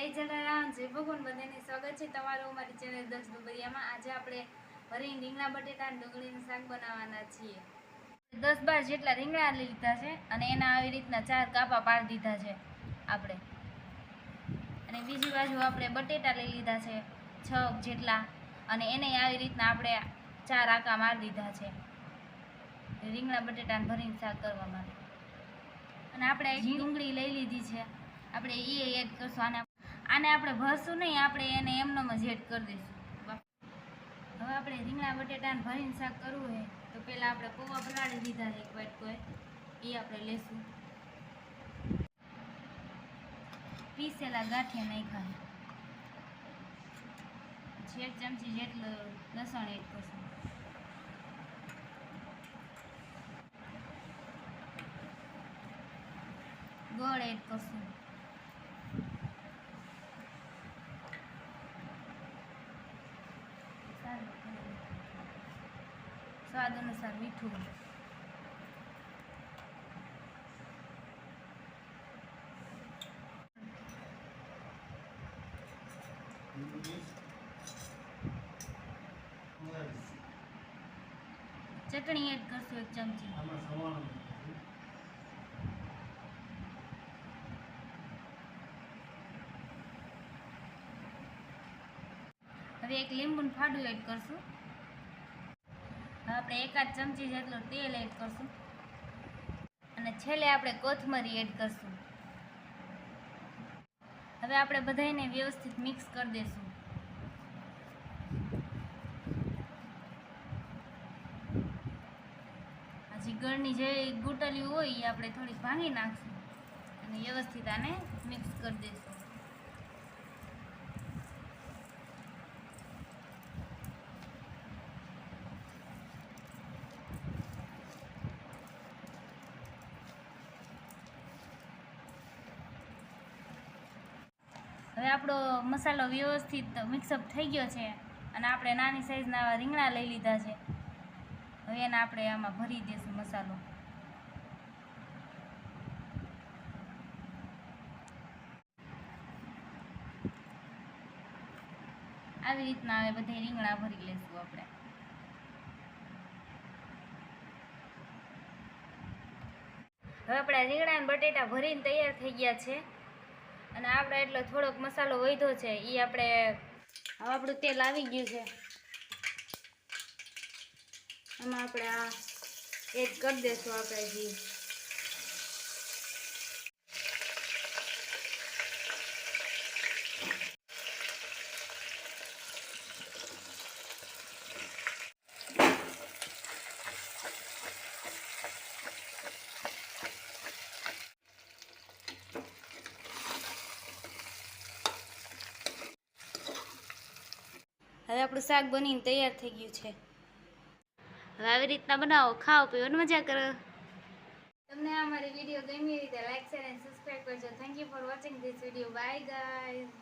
જય જલારામ, જય ભગવાન, બધાને સ્વાગત છે તમારું અમારી ચેનલ દસ ડુબરિયામાં આજે આપણે ભરી રીંગણા, બટેટા ડુંગળીનું શાક બનાવવાના છીએ. દસ બાર જેટલા રીંગણા લીધા છે અને એના આવી રીતના ચાર કાપા પાડી દીધા છે આપણે. અને બીજી બાજુ આપણે બટેટા લઈ લીધા છે છ જેટલા અને એને આવી રીતના આપણે ચાર આકા મારી દીધા છે રીંગણા બટેટાને ભરીને શાક કરવા માટે. અને આપણે ડુંગળી લઈ લીધી છે. આપણે એ એડ કરશું. આને આને આપણે ભરશું નહીં, આપણે એને એમનો જ એડ કરી દઈશું. હવે આપણે રીંગણા બટેટાને ભરીને શાક કરવું હોય તો પહેલાં આપણે પૌવા પલાળી દીધા છે એક વાટકો એ આપણે લેશું. પીસેલા ગાંઠિયા નાખ્યા એક ચમચી જેટલું લસણ એડ કરશું. ગોળ એડ કરશું. સ્વાદ અનુસાર મીઠું ચટણી એડ કરશું એક ચમચી. હવે એક લીંબુનું ફાડું એડ કરશું. આપણે એકાદ ચમચી જેટલું તેલ એડ કરશું. અને છેલ્લે આપણે કોથમરી એડ કરશું. હવે આપણે બધાને વ્યવસ્થિત મિક્સ કરી દઈશું આ જીગરની જે ગુટલી હોય એ આપણે થોડીક ભાંગી નાખશું. અને વ્યવસ્થિત આને મિક્સ કરી દઈશું આપણો મસાલો વ્યવસ્થિત મિક્સઅપ થઈ ગયો છે અને આપણે નાની સાઈઝના રીંગણા લઈ લીધા છે. હવે એને આપણે આમાં ભરી દઈશું મસાલો. આવી રીતના હવે બધે રીંગણા ભરી લઈશું આપણે. હવે આપણા રીંગણા અને બટેટા ભરીને તૈયાર થઈ ગયા છે. અને આપણે એટલો થોડોક મસાલો વધ્યો છે એ આપણે હવે આપણું તેલ આવી ગયું છે. આમાં આપણે આ એડ કરી દઈશું આપણે ઘી હવે આપણું શાક બનીને તૈયાર થઈ ગયું છે. હવે આવી રીતના બનાવો ખાઓ પીઓ મજા કરો. તમને આ મારી વીડિયો ગમી રીતે લાઈક શેર એન્ડ સબસ્ક્રાઈબ કરજો. Thank you for watching this video bye guys